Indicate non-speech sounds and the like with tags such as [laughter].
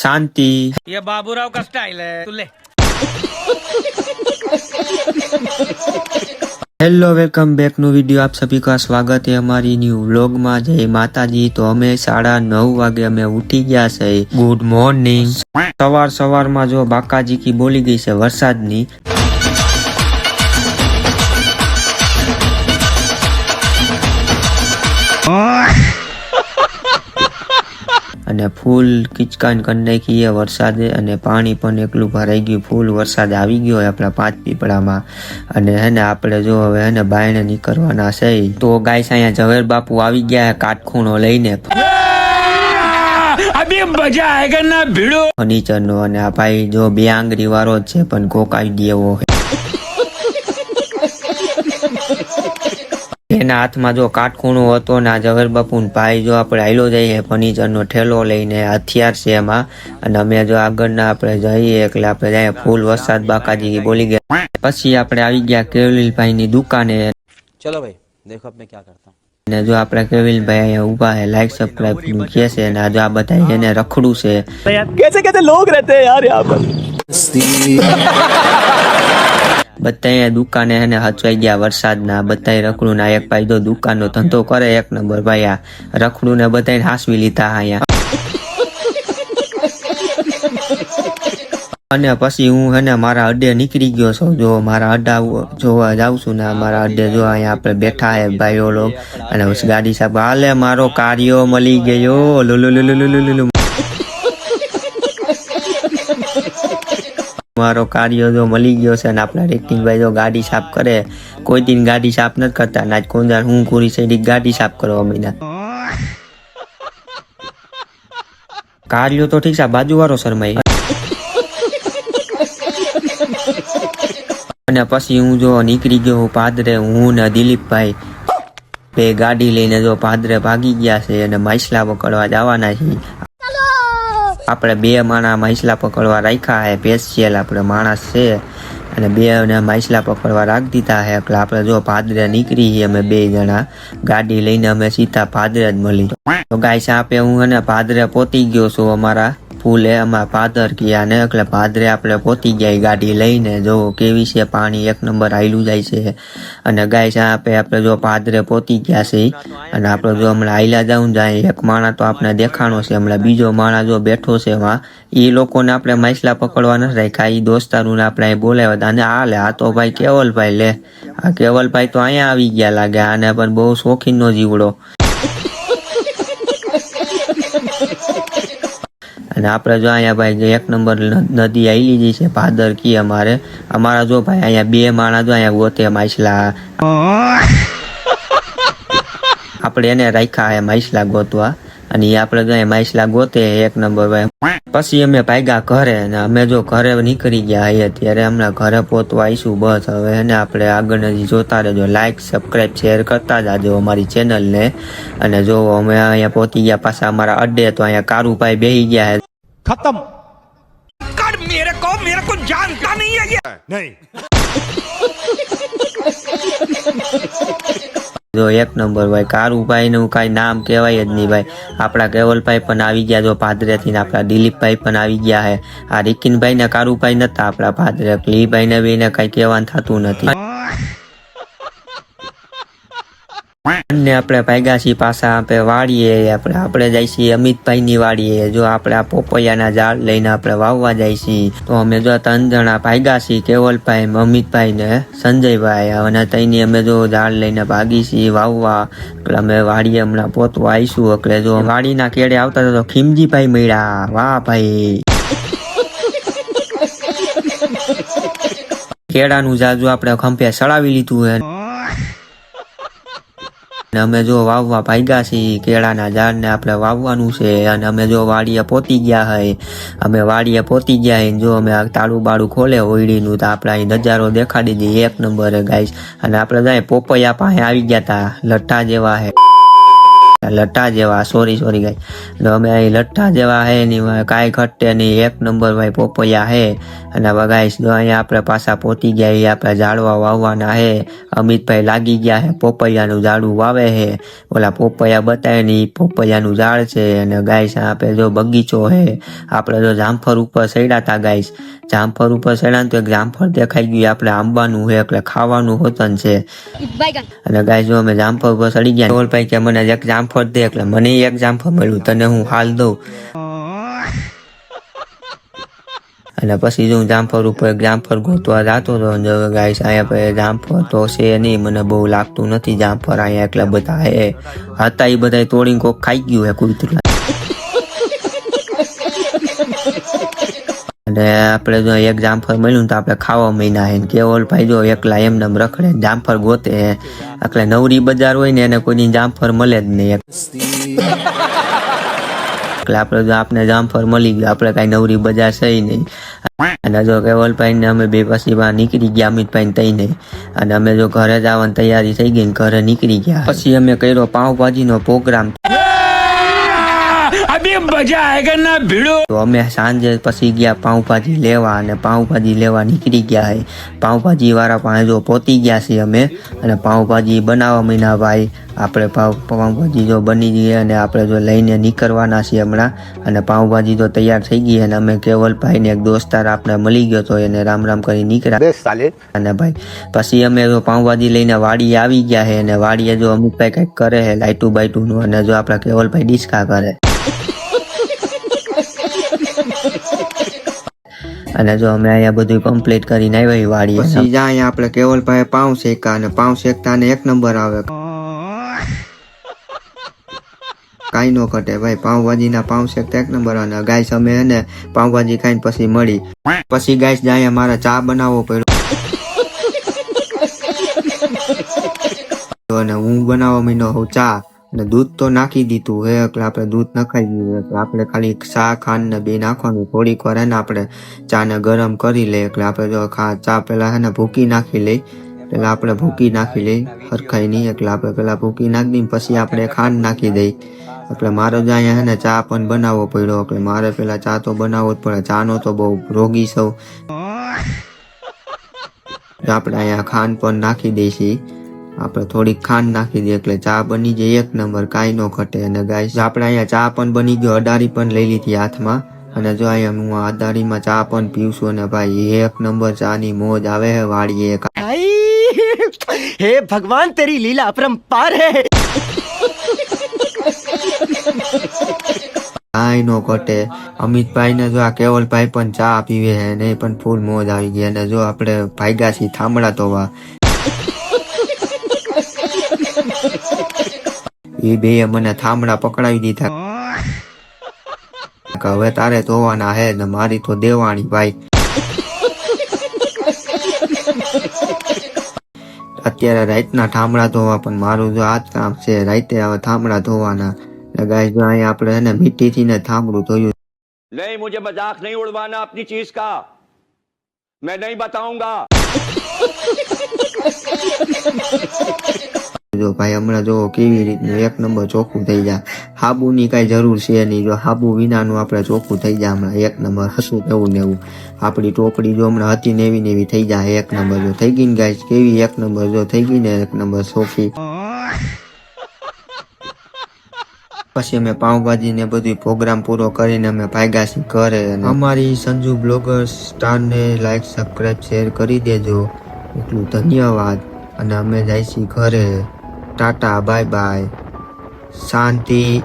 શાંતિ. એ બાબુરાવ કા style hello welcome બેકનું વીડિયો આપ સભી કા સ્વાગત હે અમારી ન્યૂ વ્લોગમાં. જય માતાજી. તો અમે સાડા નવ વાગે અમે ઉઠી ગયા છે. ગુડ મોર્નિંગ સવાર સવારમાં જો બાકાજી કી બોલી ગઈ છે વરસાદની. Oh! અને ફૂલ કિચકાન કરી નાખીએ વરસાદે અને પાણી પણ એકલું ભરાઈ ગયું. ફૂલ વરસાદ આવી ગયો હોય આપણા પાંચ પીપળામાં. અને હેને આપણે જો હવે હેને બાયણે નીકળવાના છે તો ગાઈસ અહીંયા ઝવેર બાપુ આવી ગયા કાટખૂણો લઈને. અભી મજા ફર્નિચરનો અને આ ભાઈ જો બે આંગળી વાળો જ છે પણ કોકાઈ દેવો એના હાથમાં જો કાટખૂણો હતો ને આ ઝવેરબાપુને ભાઈ જો આપણે હાઈલો જઈએ ફર્નિચરનો ઠેલો લઈને હથિયાર છે એમાં અને અમે જો આગળના આપણે જઈએ એટલે આપણે જઈએ ફૂલ વરસાદ બાકાજી બોલી ગયા. પછી આપણે આવી ગયા કેવલીલભાઈની દુકાને. ચલો ભાઈ દેખો મેં ક્યાં કરતા. ને જો આપણે કેવિલભાઈ અહીંયા ઊભા હે લાઈક સબસ્ક્રાઇબ કે છે ને આજે આ બધા એને રખડું છે. કેસે કેસે લોગ રહેતે યાર યહાં પર. [laughs] બધા દુકાને એને હચવાઈ ગયા વરસાદના બધા રખડું ના એક ભાઈ દુકાનનો ધંધો કરે એક નંબર ભાઈ આ રખડું ને બધા હાસવી લીધા અહીંયા. અને પછી હું હે ને મારા અડે નીકળી ગયો છું. જો મારા અડા જોવા જાઉં છું ને મારા અડે જો અહીંયા આપણે બેઠા હે ભાઈઓ લોકો. અને ગાડી સાહેબ, હાલે, મારો કાર્યો મળી ગયો. લુલુ લુલુ લુલુ લુલુ મારો કાર્યો જો મળી ગયો છે અને આપણા રેટિંગભાઈ જો ગાડી સાફ કરે, કોઈ દિન ગાડી સાફ નથી કરતા. ના કોંજાર હું પૂરી સૈડી ગાડી સાફ કરવા માંડ્યા. કાર્યો તો ઠીક છે બાજુ વાળો શરમાઈ અને પછી હું જો નીકળી ગયો પાદરે, હું ને દિલીપભાઈ. બે ગાડી લઈને જો પાદરે ભાગી ગયા છે અને માછલા પકડવા જવાના છીએ. આપણે બે માણા માછલા પકડવા રાખ્યા હે પેશિયલ આપણે માણસ છે. અને બે માછલા પકડવા રાખી દીધા હે, એટલે આપણે જો પાદરે નીકળી છીએ અમે બે જણા. ગાડી લઈને અમે સીધા પાદરે જ મળી. તો ગાય સાપે હું અને પાદરે પોતી ગયો છું અમારા. ફૂલે અમારા પાદર ગયા ને એટલે પાદરે આપણે પોતી ગયા ગાડી લઈને. જો કેવી છે પાણી? એક નંબર આયલું જાય છે. અને ગાય છે આપણે જો પાદરે પોતી ગયા છે અને આપણે જો હમણાં આયલા જાઉં જાય, એક માણા તો આપણે દેખાણો છે. હમણાં બીજો માણા જો બેઠો છે એમાં. એ લોકોને આપણે માછલા પકડવા નથી રાખ્યા. એ દોસ્તારોને આપણે અહીં બોલાવ્યા હતા. અને આ લે, આ તો ભાઈ કેવલભાઈ લે. આ કેવલભાઈ તો અહીંયા આવી ગયા લાગે. આને પણ બહુ શોખીનનો જીવડો. અને આપણે જો અહીંયા ભાઈ એક નંબર નદી આવી લીધી છે, ભાદર કી અમારે. અમારા જો ભાઈ અહીંયા બે માણા જો અહીંયા ગોતે માછલા. આપણે એને રાખ્યા હે માછલા ગોતવા. અને એ આપણે જો માછલા ગોતે એક નંબર ભાઈ. પછી અમે ભાગ્યા ઘરે અને અમે જો ઘરે નીકળી ગયા હઈએ ત્યારે હમણાં ઘરે પહોંચવા આવીશું બસ. હવે એને આપણે આગળ હજી જોતા રહેજો. લાઈક સબસ્ક્રાઇબ શેર કરતા જાજો અમારી ચેનલને અને જો અમે અહીંયા પહોંચી ગયા પાછા અમારા અડ્ડે તો અહીંયા કારુભાઈ બેહી ગયા खत्म कर मेरे को मेरे को जानता नहीं है ये नहीं જો એક નંબર ભાઈ કારુભાઈ નું કઈ નામ કહેવાય જ નહીં ભાઈ આપણા કેવલભાઈ પણ આવી ગયા જો પાદરેથી ને આપણા દિલીપભાઈ પણ આવી ગયા હે આ રિકિનભાઈ ને કારુભાઈ નતા આપણા પાદરે લીભાઈ ને બી ને કઈ કહેવાનું થતું નથી ને આપણે ભાગ્યા છીએ આપણે વાળીએ આપણે આપણે જાય છીએ અમિતભાઈ ની વાળીએ જો આપણે આ પોપૈયાના ઝાડ લઈને આપણે વાવવા જાય છીએ, તો અમે જો ત્રણ જણા ભાગ્યા કેવલભાઈ, અમિતભાઈ ને સંજયભાઈ. અને તઈની અમે જો ઝાડ લઈને ભાગી છીએ વાવવા. એટલે અમે વાડીએ હમણાં પોતવા આવીશું. એટલે જો વાડીના કેડે આવતા તો ખીમજીભાઈ મળ્યા. વાહ ભાઈ. કેળાનું જાજુ આપણે ખંભે સળાવી લીધું હે. ને અમે જો વાવવા ભાગ્યા છીએ, કેળાના ઝાડને આપણે વાવવાનું છે અને અમે જો વાડીએ પોતી ગયા હોય અમે વાડીએ પોતી ગયા હોય જો અમે તાળું બાળું ખોલે હોયડીનું તો આપણે અહીં નજારો દેખાડી દઈએ એક નંબરે ગાઈશ અને આપણે જાય પોપૈયા પાસે આવી ગયા તા, લઠ્ઠા જેવા હે. લઠ્ઠા જેવા સોરી સોરી ગાય એટલે અમે અહીં લઠ્ઠા જેવા હે ની કાંઈ ઘટે નહીં. એક નંબર ભાઈ પોપૈયા હે. અને હવે ગાઈસ જો અહીંયા આપણે પાછા પહોંચી ગયા એ આપણે ઝાડવા વાવવાના હે. અમિતભાઈ લાગી ગયા હે પોપૈયાનું ઝાડું વાવે હે. ઓલા પોપૈયા બતાવે ને ઈ પોપૈયાનું ઝાડ છે. અને ગાઈસ આપણે જો બગીચો હે આપણે જો જામફળ ઉપર સડ્યા હતા ગાઈસ જામફળ ઉપર સડ્યા ને તો એક જામફળ દેખાઈ ગયું આપણે આંબાનું હે એટલે ખાવાનું હોતન છે. અને ગાય જો અમે જામફળ ઉપર સડી ગયા ભાઈ કે મને એક જામફળ દે એટલે મને ય એક મળ્યું. તને હું હાલ દઉં. અને પછી જો હું જામફળ ઉપર જામફળ ગોતવા જતો હતો અને હવે ગાઈસ અહીંયા પછી જામફળ તો છે નહીં. મને બહુ લાગતું નથી જામફળ અહીંયા એટલા બધા એ હતા એ બધા તોડીને કોક ખાઈ ગયું હે કૂતરું. અને આપણે જો એક જામફળ મળ્યું તો આપણે ખાવા મહિના હે. કે કેવલ ભાઈ જો એકલા એમને રખડે જામફળ ગોતે એટલે નવરી બજાર હોય ને એને કોઈની જામફળ મળે જ નહીં. એટલે આપણે જો આપણે જામફળ મળી ગયું, આપણે કાંઈ નવરી બજાર છે નહીં. અને જો કેવલભાઈ ને અમે બે પછી નીકળી ગયા અમિતભાઈ તઈ નહીં અને અમે જો ઘરે જવાની તૈયારી થઈ ગઈ ઘરે નીકળી ગયા. પછી અમે કર્યો પાવભાજીનો પ્રોગ્રામ. મજા અમે સાંજે પછી ગયા પાઉંભાજી લેવા અને પાઉંભાજી લેવા નીકળી ગયા હે. પાઉંભાજી વાળા પાસે જો પોતી ગયા છે અમે અને પાઉંભાજી બનાવવા મહિના ભાઈ. આપણે પાવ પાઉંભાજી જો બની ગઈ અને આપણે જો લઈને નીકળવાના છીએ હમણાં અને પાઉંભાજી તો તૈયાર થઈ ગઈ અને અમે કેવલભાઈને એક દોસ્તાર આપણે મળી ગયો તો એને રામ રામ કરી નીકળ્યા. અને ભાઈ પછી અમે જો પાઉંભાજી લઈને વાડી આવી ગયા છે અને વાડીએ જો અમુક ભાઈ કંઈક કરે લાઇટું બાઇટું નું અને જો આપણા કેવલભાઈ ડિસ્કા કરે. અને જો અમે અહીંયા બધું કમ્પ્લીટ કરીને આવ્યા વાળી પછી જાય આપણે કેવલભાઈ પાઉં શેકા અને પાઉં શેકતા ને એક નંબર આવે. કાંઈ નો ઘટે ભાઈ, પાઉંભાજીના પાઉં શેકતા એક નંબર અને ગાઈસ અમે એને પાઉંભાજી ખાઈને પછી મળી. પછી ગાઈસ જાય મારે ચા બનાવવો પડ્યો. અને હું બનાવવા માંડ્યો હું ચા. અને દૂધ તો નાખી દીધું હે, એટલે આપણે દૂધ નખાઈ દીધું એટલે આપણે ખાલી ચા ખાંડ ને બે નાખવાનું. થોડીક વાર એને ને આપણે ચા ને ગરમ કરી લઈએ. એટલે આપણે જો ચા પેલા હે ને ભૂકી નાખી લઈ. પેલા આપણે ભૂકી નાખી લઈ, હરખાઈ નહીં. એટલે આપણે પેલા ભૂકી નાખી દઈએ પછી આપણે ખાંડ નાખી દઈ એટલે મારો જ અહીંયા હે ને ચા પણ બનાવવો પડ્યો. એટલે મારે પેલા ચા તો બનાવવો જ પડે. ચાનો તો બહુ રોગી સૌ આપણે અહીંયા ખાંડ પણ નાખી દઈશી. આપણે થોડીક ખાંડ નાખી દઈએ એટલે ચા બની જાય એક નંબર કાંઈ ન ઘટે. અને ગાઈસ આપણે અહીંયા ચા પણ બની ગયો અડારી પણ લઈ લીધી હાથમાં. અને જો અહીંયા હું અડારીમાં ચા પણ પીવશું અને ભાઈ એક નંબર ચાની મોજ આવે હે વાળીએ હે ભગવાન તેરી લીલા અપરંપાર હે. કાંઈ નો ઘટે. અમિતભાઈ ને જો આ કેવલભાઈ પણ ચા પીવે હે ને પણ ફૂલ મોજ આવી ગઈ. અને જો આપણે ભાઈગાસી થાંભળા તો વા એ બે મને થાંભળા પકડાવી દીધા કે હવે તારે ધોવાના હે ને મારી તો દેવાણી ભાઈ અત્યારે રાતના થાંભળા ધોવા પણ મારું જો આ જ કામ છે રાતે હવે થાંભળા ધોવાના એટલે ગાય જો અહીંયા આપણે હે ને મીઠીથી ને થાંભળું ધોયું नहीं मुझे मजाक नहीं उड़वाना अपनी चीज का मैं नहीं बताऊंगा જો ભાઈ, હમણાં જો કેવી રીતનું એક નંબર ચોખ્ખું થઈ જાય. હાબુની કાંઈ જરૂર છે નહીં. જો હાબુ વિનાનું આપણે ચોખ્ખું થઈ જાય હમણાં એક નંબર, હશું એવું ને એવું. આપણી ટોપડી જો હમણાં હતી ને એવી ને થઈ જાય એક નંબર. જો થઈ ગઈ ને ગાય કેવી એક નંબર? જો થઈ ગઈ ને એક નંબર ચોખ્ખી. પછી અમે પાઉંભાજી ને બધું પ્રોગ્રામ પૂરો કરીને અમે ભાગ્યા છીએ ઘરે અમારી સંજુ બ્લોગર્સ, સ્ટારને લાઈક સબસ્ક્રાઈબ શેર કરી દેજો. એટલું ધન્યવાદ. અને અમે જાય છીએ ઘરે. Tata bye bye. શાંતિ.